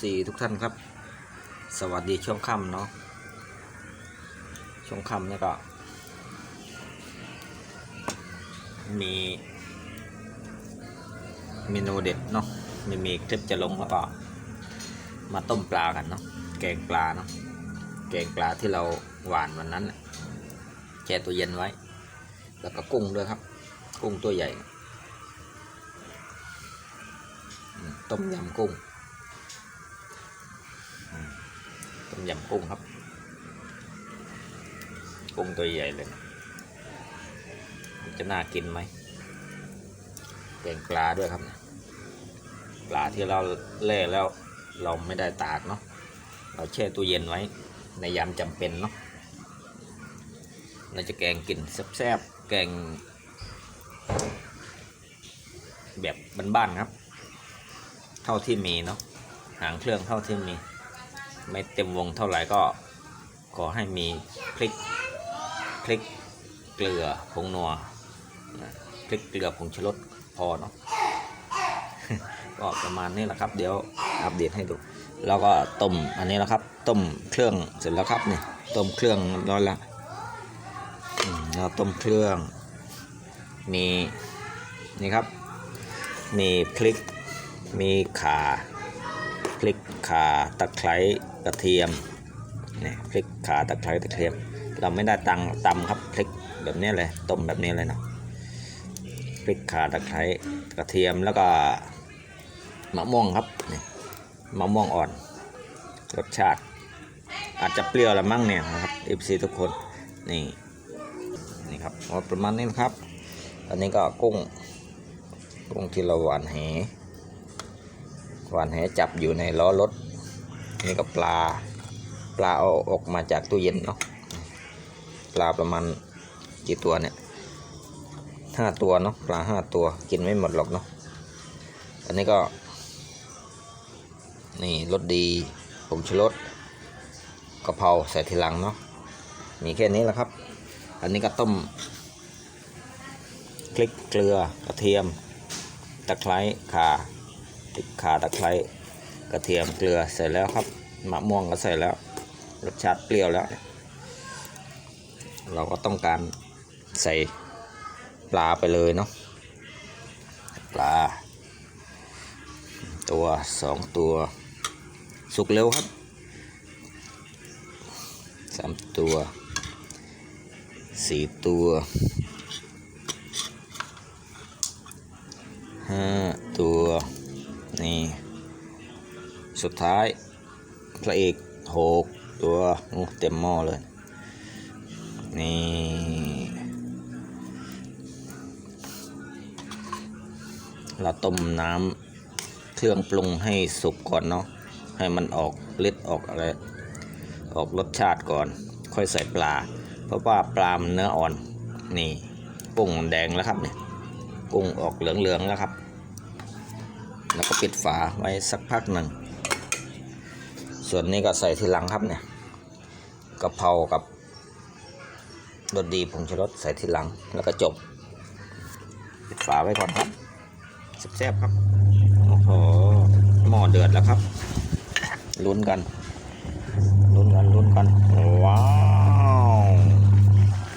FC ทุกท่านครับ สวัสดีช่วงค่ำเนาะช่วงค่ำเนี่ยก็ มีเมนูเด็ดเนาะม่มีคลิปจะลงแล้วก็ มาต้มปลากันเนาะแกงปลาเนาะแกงปลาที่เราหวานวันนั้นแช่ตัวเย็นไว้ แล้วก็กุ้งด้วยครับ กุ้งตัวใหญ่ ต้มยำกุ้ง ต้มยำกุ้งครับกุ้งตัวใหญ่เลยจะน่ากินไหมแกงปลาด้วยครับ ปลาที่เราแล่แล้วเราไม่ได้ตากเนาะเราแช่ตู้เย็นไว้ ในยามจำเป็นเนาะเราจะแกงกินแซ่บๆแกง แบบบ้านๆครับ เท่าที่มีเนาะหางเครื่องเท่าที่มี ไม่เต็มวงเท่าไหร่ก็ขอให้มีพริกพริกเกลือผงนัวพริกเกลือผงชูรสพอเนาะก็ประมาณนี้แหละครับ เดี๋ยวอัปเดตให้ดู แล้วก็ต้มอันนี้แล้วครับ ต้มเครื่องเสร็จแล้วครับเนี่ยต้มเครื่องร้อยละเราต้มเครื่องมีนี่ครับ มีพริกมีข่าพริกข่าตะไคร้ กระเทียมนี่พริกขาตะไคร้กระเทียม เราไม่ได้ตังตำครับพริกแบบนี้เลยต้มแบบนี้เลยเนาะพริกขาตะไคร้กระเทียมแล้วก็มะม่วงครับนี่มะม่วงอ่อน รสชาติ อาจจะเปรี้ยวละมั่งเนี่ยนะครับ FC ทุกคนนี่นี่ครับประมาณนี้นะครับ อันนี้ก็กุ้งกุ้งที่เราหวานแหหวานแหจับอยู่ในล้อรถ นี่ก็ปลา ปลาเอาออกมาจากตู้เย็นเนาะ ปลาประมาณกี่ตัวเนี่ยห้าตัวเนาะ ปลาห้าตัว กินไม่หมดหรอกเนาะ อันนี้ก็ นี่รสดีผงชูรสกะเพราใส่ทีหลังเนาะ มีแค่นี้แหละครับ อันนี้ก็ต้มพริกเกลือกระเทียม ตะไคร้ข่าพริกข่าตะไคร้ กระเทียมเกลือใส่แล้วครับมะม่วงก็ใส่แล้วรสชาติเปรี้ยวแล้ว เราก็ต้องการใส่ปลาไปเลยเนาะปลา ตัวสองตัวสุกเร็วครับสามตัวสี่ตัวห้าตัว สุดท้ายพระเอกหกตัวเต็มหม้อเลย นี่ เราต้มน้ำเครื่องปรุงให้สุกก่อนเนาะให้มันออกฤทธิ์ออกอะไร ออกรสชาติก่อน ค่อยใส่ปลา เพราะว่าปลามันเนื้ออ่อน นี่กุ้งแดงแล้วครับเนี่ยกุ้งออกเหลืองๆแล้วครับ แล้วก็ปิดฝาไว้สักพักหนึ่ง ส่วนนี้ก็ใส่ทีหลังครับเนี่ยกะเพรากับรสดีผงชูรสใส่ทีหลังแล้วก็จบปิดฝาไว้ก่อนครับแซ่บครับโอ้โหหม้อเดือดแล้วครับลุ้นกันลุ้นกันลุ้นกันว้าว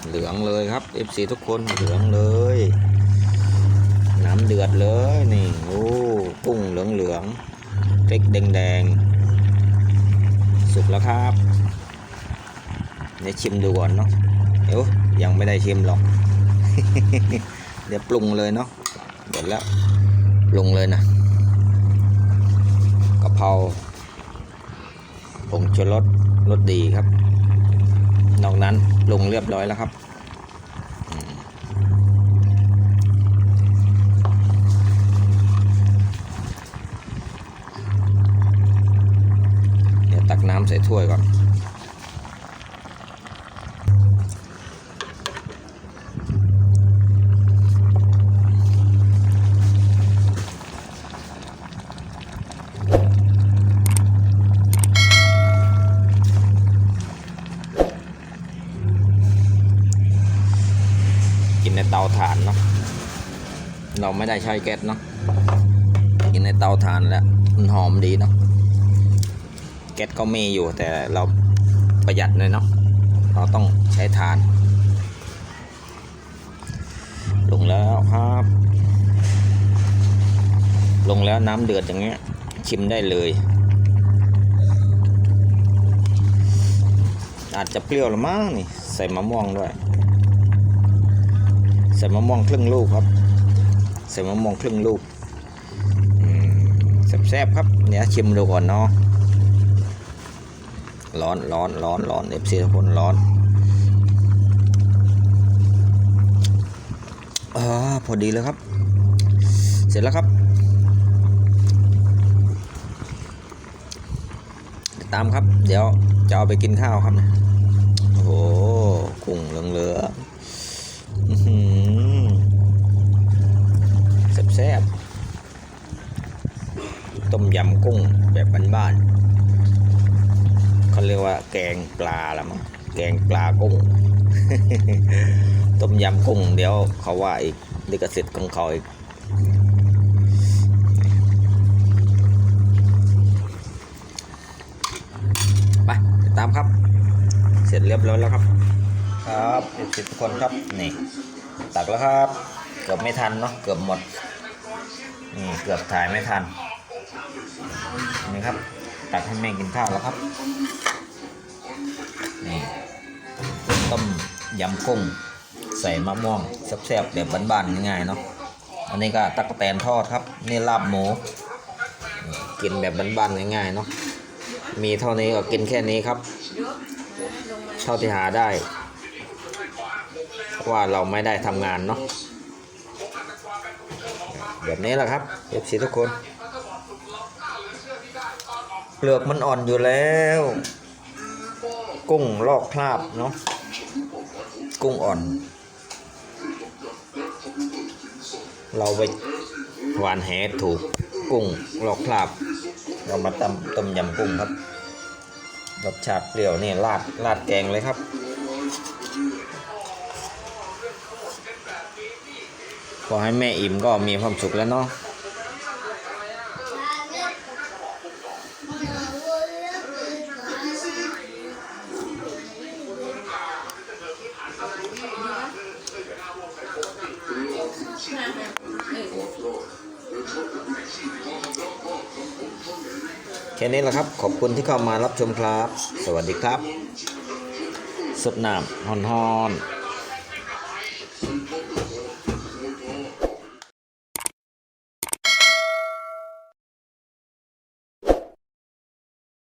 เหลืองเลยครับ FC ทุกคนเหลืองเลย น้ำเดือดเลยนี่โอ้กุ้งเหลืองเหลืองๆพริกแดงแดง ครับ เดี๋ยวชิมดูก่อนเนาะเอ้ยยังไม่ได้ชิมหรอก เดี๋ยวปรุงเลยเนาะเดี๋ยวแล้วปรุงเลยนะกะเพราผงชูรสรสดีครับ นอกนั้นปรุงเรียบร้อยแล้วครับ เดี๋ยวตักน้ำใส่ ถ้วยก่อน กินในเตาถ่านเนาะ เราไม่ได้ใช้แก๊สเนาะ กินในเตาถ่านแล้ว มันหอมดีเนาะ แก๊สก็มีอยู่แต่เราประหยัดเลยเนาะเราต้องใช้ถ่าน ลงแล้วครับ ลงแล้วน้ำเดือดอย่างเงี้ย ชิมได้เลย อาจจะเปรี้ยวละมั้งนี่ ใส่มะม่วงด้วย ใส่มะม่วงครึ่งลูกครับ ใส่มะม่วงครึ่งลูกแซ่บๆครับเดี๋ยชิมดูก่อนเนาะ ร้อนร้อนร้อนร้อนเอฟซีทุกคนร้อนอพอดีเลยครับ เสร็จแล้วครับ ตามครับ เดี๋ยวจะเอาไปกินข้าวครับนะโอ้โหกุ้งเหลืองๆอื้อหือแซ่บๆต้มยำกุ้งแบบบ้านๆ เขาเรียกว่าแกงปลาละมั้งแกงปลากุ้ง ต้มยำกุ้งเดี๋ยวเขาว่าอีกลิขสิทธิ์ของเขาอีกไปติดตามครับ เสร็จเรียบร้อยแล้วครับ ครับเด็กทุกคนครับนี่ตักแล้วครับเกือบไม่ทันเนาะเกือบหมดนี่เกือบถ่ายไม่ทันนี่ครับ ตักให้แม่กินข้าวแล้วครับ นี่ต้มยำกุ้งใส่มะม่วงแซ่บๆแบบบ้านๆง่ายๆเนาะ อันนี้ก็ตักแตนทอดครับ นี่ลาบหมู กินแบบบ้านๆง่ายๆเนาะ มีเท่านี้ก็กินแค่นี้ครับ เท่าที่หาได้เพราะว่าเราไม่ได้ทำงานเนาะ แบบนี้แหละครับเอฟซีทุกคน เปลือกมันอ่อนอยู่แล้ว กุ้งลอกคราบเนาะกุ้งอ่อน เราไปหวานแหถูกกุ้งลอกคราบ เรามาตำต้มยำกุ้งครับรสชาติเปรี้ยวนี่ราดราดแกงเลยครับขอให้แม่อิ่มก็มีความสุขแล้วเนาะ ค่นี้แหละครับ ขอบคุณที่เข้ามารับชมครับ สวัสดีครับสดน้ำฮอนๆ